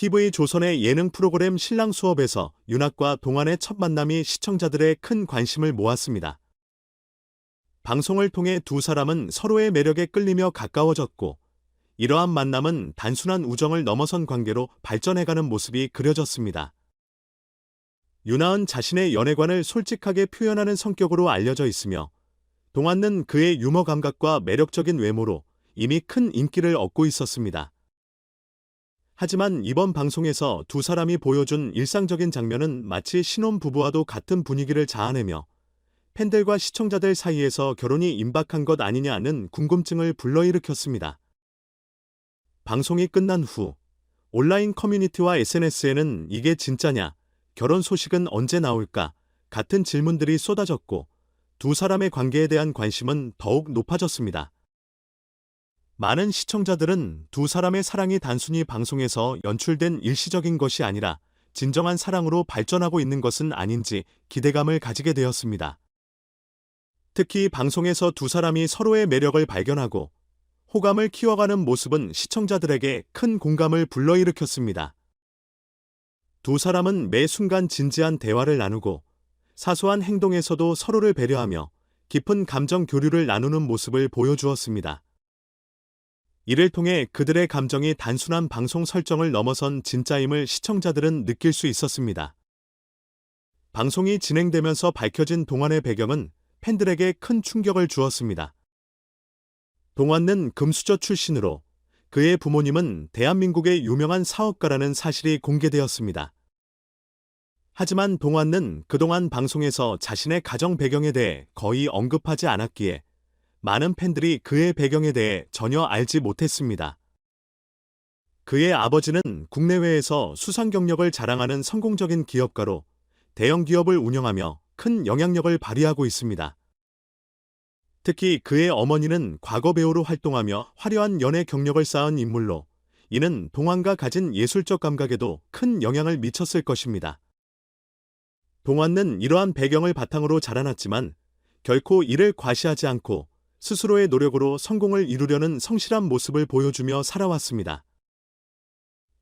TV 조선의 예능 프로그램 신랑 수업에서 윤학과 동안의 첫 만남이 시청자들의 큰 관심을 모았습니다. 방송을 통해 두 사람은 서로의 매력에 끌리며 가까워졌고, 이러한 만남은 단순한 우정을 넘어선 관계로 발전해가는 모습이 그려졌습니다. 윤아은 자신의 연애관을 솔직하게 표현하는 성격으로 알려져 있으며, 동안은 그의 유머 감각과 매력적인 외모로 이미 큰 인기를 얻고 있었습니다. 하지만 이번 방송에서 두 사람이 보여준 일상적인 장면은 마치 신혼부부와도 같은 분위기를 자아내며 팬들과 시청자들 사이에서 결혼이 임박한 것 아니냐는 궁금증을 불러일으켰습니다. 방송이 끝난 후 온라인 커뮤니티와 SNS에는 이게 진짜냐, 결혼 소식은 언제 나올까 같은 질문들이 쏟아졌고 두 사람의 관계에 대한 관심은 더욱 높아졌습니다. 많은 시청자들은 두 사람의 사랑이 단순히 방송에서 연출된 일시적인 것이 아니라 진정한 사랑으로 발전하고 있는 것은 아닌지 기대감을 가지게 되었습니다. 특히 방송에서 두 사람이 서로의 매력을 발견하고 호감을 키워가는 모습은 시청자들에게 큰 공감을 불러일으켰습니다. 두 사람은 매 순간 진지한 대화를 나누고 사소한 행동에서도 서로를 배려하며 깊은 감정 교류를 나누는 모습을 보여주었습니다. 이를 통해 그들의 감정이 단순한 방송 설정을 넘어선 진짜임을 시청자들은 느낄 수 있었습니다. 방송이 진행되면서 밝혀진 동안의 배경은 팬들에게 큰 충격을 주었습니다. 동안은 금수저 출신으로 그의 부모님은 대한민국의 유명한 사업가라는 사실이 공개되었습니다. 하지만 동안은 그동안 방송에서 자신의 가정 배경에 대해 거의 언급하지 않았기에 많은 팬들이 그의 배경에 대해 전혀 알지 못했습니다. 그의 아버지는 국내외에서 수상 경력을 자랑하는 성공적인 기업가로 대형 기업을 운영하며 큰 영향력을 발휘하고 있습니다. 특히 그의 어머니는 과거 배우로 활동하며 화려한 연애 경력을 쌓은 인물로 이는 동안과 가진 예술적 감각에도 큰 영향을 미쳤을 것입니다. 동안은 이러한 배경을 바탕으로 자라났지만 결코 이를 과시하지 않고 스스로의 노력으로 성공을 이루려는 성실한 모습을 보여주며 살아왔습니다.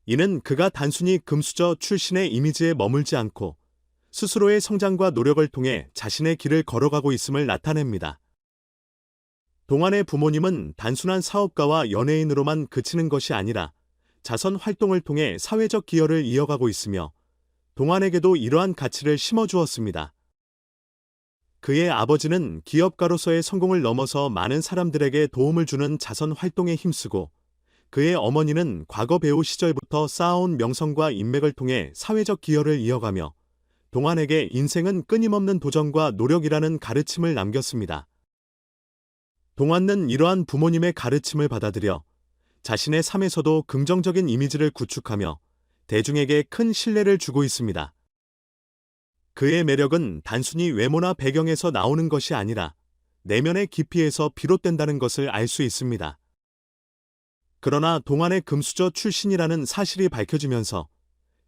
이는 그가 단순히 금수저 출신의 이미지에 머물지 않고 스스로의 성장과 노력을 통해 자신의 길을 걸어가고 있음을 나타냅니다. 동안의 부모님은 단순한 사업가와 연예인으로만 그치는 것이 아니라 자선 활동을 통해 사회적 기여를 이어가고 있으며 동안에게도 이러한 가치를 심어주었습니다. 그의 아버지는 기업가로서의 성공을 넘어서 많은 사람들에게 도움을 주는 자선 활동에 힘쓰고 그의 어머니는 과거 배우 시절부터 쌓아온 명성과 인맥을 통해 사회적 기여를 이어가며 동안에게 인생은 끊임없는 도전과 노력이라는 가르침을 남겼습니다. 동안은 이러한 부모님의 가르침을 받아들여 자신의 삶에서도 긍정적인 이미지를 구축하며 대중에게 큰 신뢰를 주고 있습니다. 그의 매력은 단순히 외모나 배경에서 나오는 것이 아니라 내면의 깊이에서 비롯된다는 것을 알 수 있습니다. 그러나 동안의 금수저 출신이라는 사실이 밝혀지면서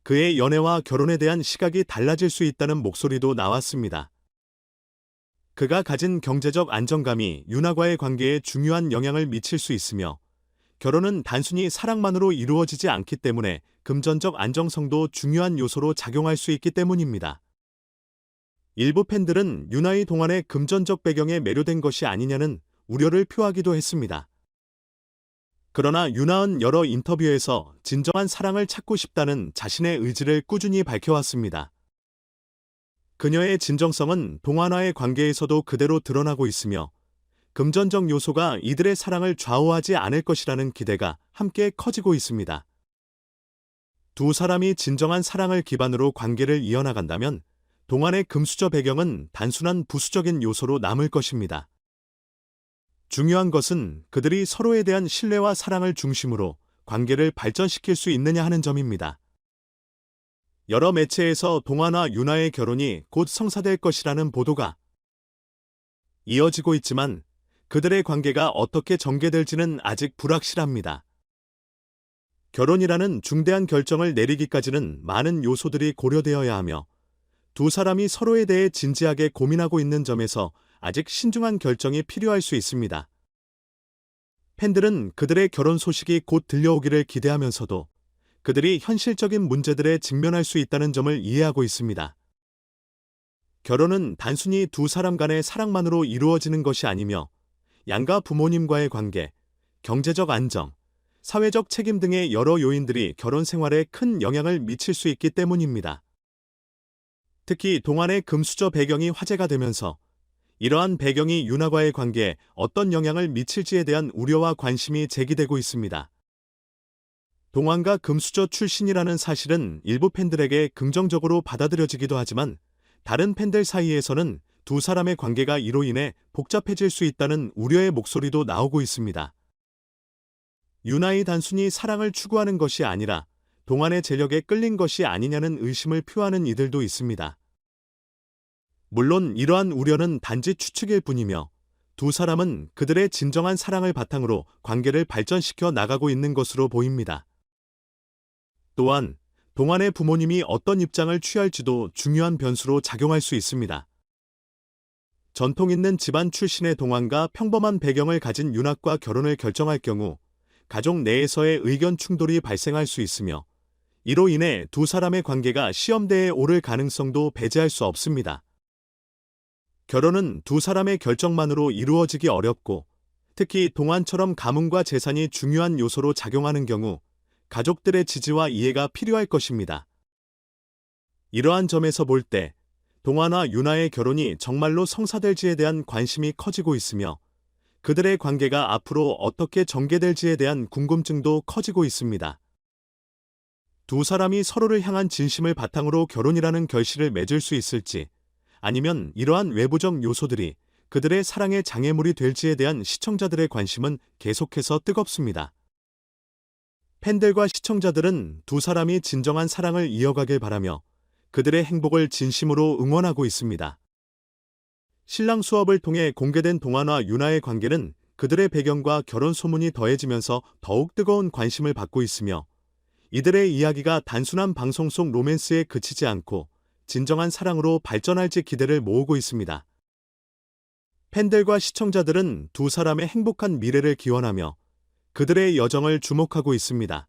그의 연애와 결혼에 대한 시각이 달라질 수 있다는 목소리도 나왔습니다. 그가 가진 경제적 안정감이 윤아과의 관계에 중요한 영향을 미칠 수 있으며 결혼은 단순히 사랑만으로 이루어지지 않기 때문에 금전적 안정성도 중요한 요소로 작용할 수 있기 때문입니다. 일부 팬들은 윤아의 동안의 금전적 배경에 매료된 것이 아니냐는 우려를 표하기도 했습니다. 그러나 윤아은 여러 인터뷰에서 진정한 사랑을 찾고 싶다는 자신의 의지를 꾸준히 밝혀왔습니다. 그녀의 진정성은 동안와의 관계에서도 그대로 드러나고 있으며 금전적 요소가 이들의 사랑을 좌우하지 않을 것이라는 기대가 함께 커지고 있습니다. 두 사람이 진정한 사랑을 기반으로 관계를 이어나간다면 동안의 금수저 배경은 단순한 부수적인 요소로 남을 것입니다. 중요한 것은 그들이 서로에 대한 신뢰와 사랑을 중심으로 관계를 발전시킬 수 있느냐 하는 점입니다. 여러 매체에서 동아나 윤아의 결혼이 곧 성사될 것이라는 보도가 이어지고 있지만 그들의 관계가 어떻게 전개될지는 아직 불확실합니다. 결혼이라는 중대한 결정을 내리기까지는 많은 요소들이 고려되어야 하며 두 사람이 서로에 대해 진지하게 고민하고 있는 점에서 아직 신중한 결정이 필요할 수 있습니다. 팬들은 그들의 결혼 소식이 곧 들려오기를 기대하면서도 그들이 현실적인 문제들에 직면할 수 있다는 점을 이해하고 있습니다. 결혼은 단순히 두 사람 간의 사랑만으로 이루어지는 것이 아니며 양가 부모님과의 관계, 경제적 안정, 사회적 책임 등의 여러 요인들이 결혼 생활에 큰 영향을 미칠 수 있기 때문입니다. 특히 동안의 금수저 배경이 화제가 되면서 이러한 배경이 윤화과의 관계에 어떤 영향을 미칠지에 대한 우려와 관심이 제기되고 있습니다. 동안과 금수저 출신이라는 사실은 일부 팬들에게 긍정적으로 받아들여지기도 하지만 다른 팬들 사이에서는 두 사람의 관계가 이로 인해 복잡해질 수 있다는 우려의 목소리도 나오고 있습니다. 유나이 단순히 사랑을 추구하는 것이 아니라 동안의 재력에 끌린 것이 아니냐는 의심을 표하는 이들도 있습니다. 물론 이러한 우려는 단지 추측일 뿐이며 두 사람은 그들의 진정한 사랑을 바탕으로 관계를 발전시켜 나가고 있는 것으로 보입니다. 또한 동안의 부모님이 어떤 입장을 취할지도 중요한 변수로 작용할 수 있습니다. 전통 있는 집안 출신의 동안과 평범한 배경을 가진 윤학과 결혼을 결정할 경우 가족 내에서의 의견 충돌이 발생할 수 있으며 이로 인해 두 사람의 관계가 시험대에 오를 가능성도 배제할 수 없습니다. 결혼은 두 사람의 결정만으로 이루어지기 어렵고 특히 동안처럼 가문과 재산이 중요한 요소로 작용하는 경우 가족들의 지지와 이해가 필요할 것입니다. 이러한 점에서 볼 때 동안과 윤아의 결혼이 정말로 성사될지에 대한 관심이 커지고 있으며 그들의 관계가 앞으로 어떻게 전개될지에 대한 궁금증도 커지고 있습니다. 두 사람이 서로를 향한 진심을 바탕으로 결혼이라는 결실을 맺을 수 있을지 아니면 이러한 외부적 요소들이 그들의 사랑의 장애물이 될지에 대한 시청자들의 관심은 계속해서 뜨겁습니다. 팬들과 시청자들은 두 사람이 진정한 사랑을 이어가길 바라며 그들의 행복을 진심으로 응원하고 있습니다. 신랑 수업을 통해 공개된 동안과 윤아의 관계는 그들의 배경과 결혼 소문이 더해지면서 더욱 뜨거운 관심을 받고 있으며 이들의 이야기가 단순한 방송 속 로맨스에 그치지 않고 진정한 사랑으로 발전할지 기대를 모으고 있습니다. 팬들과 시청자들은 두 사람의 행복한 미래를 기원하며 그들의 여정을 주목하고 있습니다.